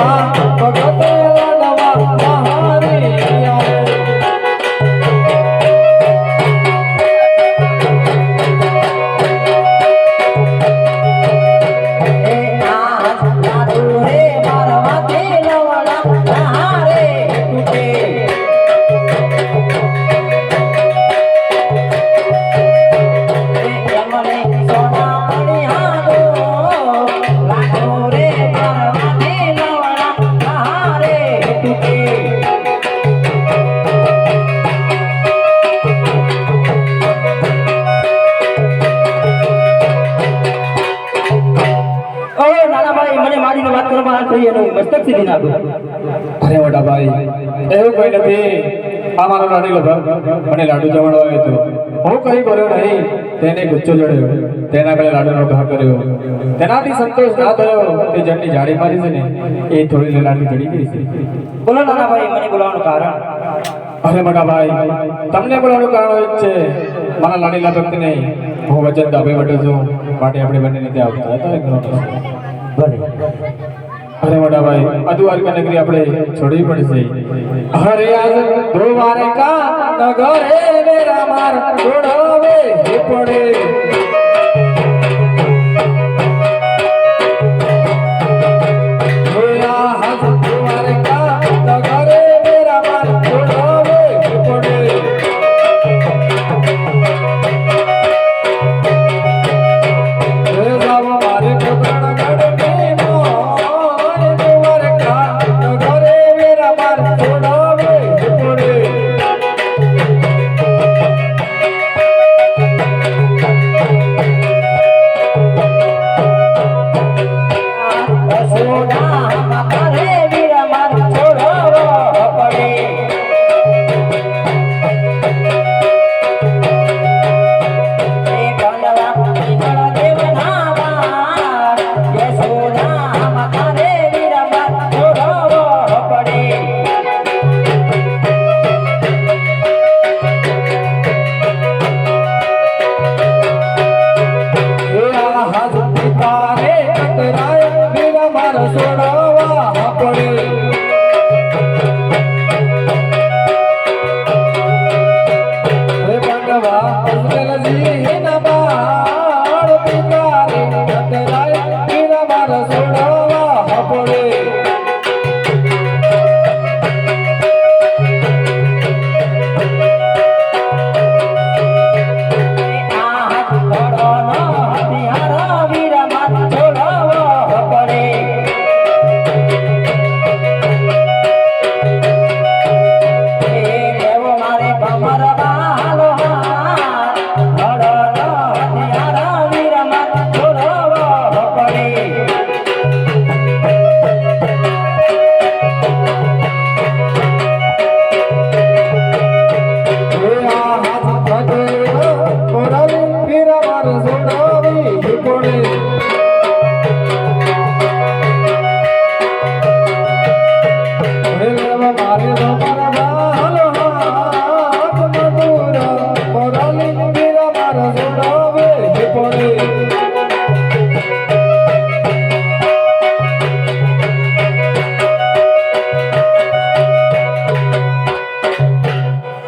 와 એનું મસ્તક અરે મોટા ભાઈ, એવું કોઈ નથી. આ મારો લાડીલો મને લાડુ જમાડવા આવ્યો હતો. હું કઈ કર્યો નહીં, તેને ગુચ્છો ચડ્યો તેના ગળે લાડુનો ઘા કર્યો. તેનાથી સંતોષ ના થયો તે જણની જાડી મારી છે ને, એ થોડી લાડી ચડી ગઈ છે. બોલો નાનાભાઈ મને બોલાવવાનું કારણ? અરે મોટા ભાઈ, તમને બોલાવવાનું કારણ જ છે. મારા લાડીલા ભક્તને હું વચન દાબે વટું છું. માટે આપણે બંને નથી આવતા. હતા. ભલે. ભાઈ આ દ્વારકા નગરી આપણે છોડવી પડશે. હરે આજ દ્વારકા નગરે મેરા માર છોડાવે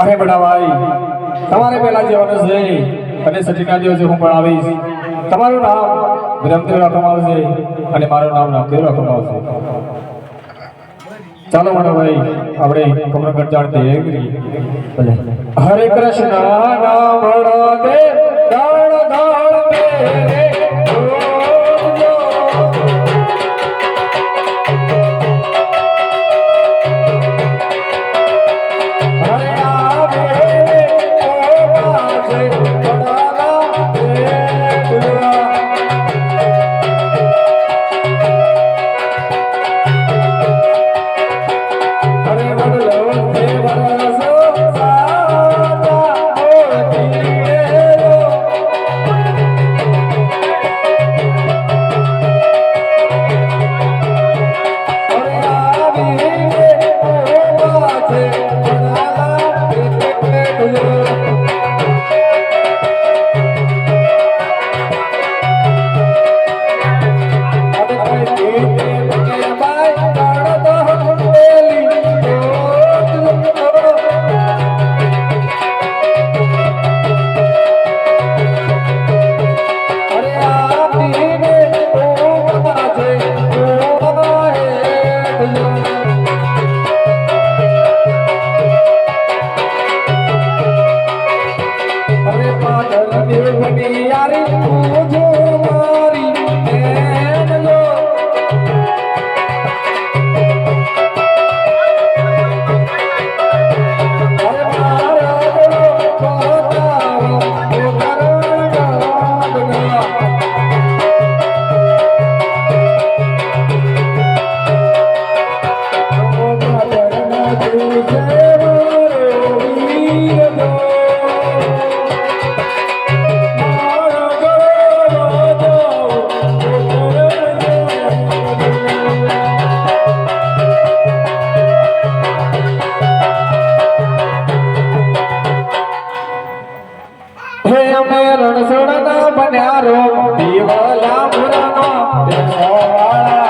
અરે બડા ભાઈ, તમારે પહેલા જવાનું છે, અને સચિના દિવસે હું પણ આવીશ. તમારું નામ વિરમદેવ રાખવામાં આવશે અને મારું નામ રામદેવ રાખવામાં આવશે. ચાલો મારા ભાઈ આપણે કમરગઢ જાણતે કરીએ ભલે હરે કૃષ્ણ નામ હે અમે રણછોડના બન્યા રો દીવલા મુરાનો દેખવાળા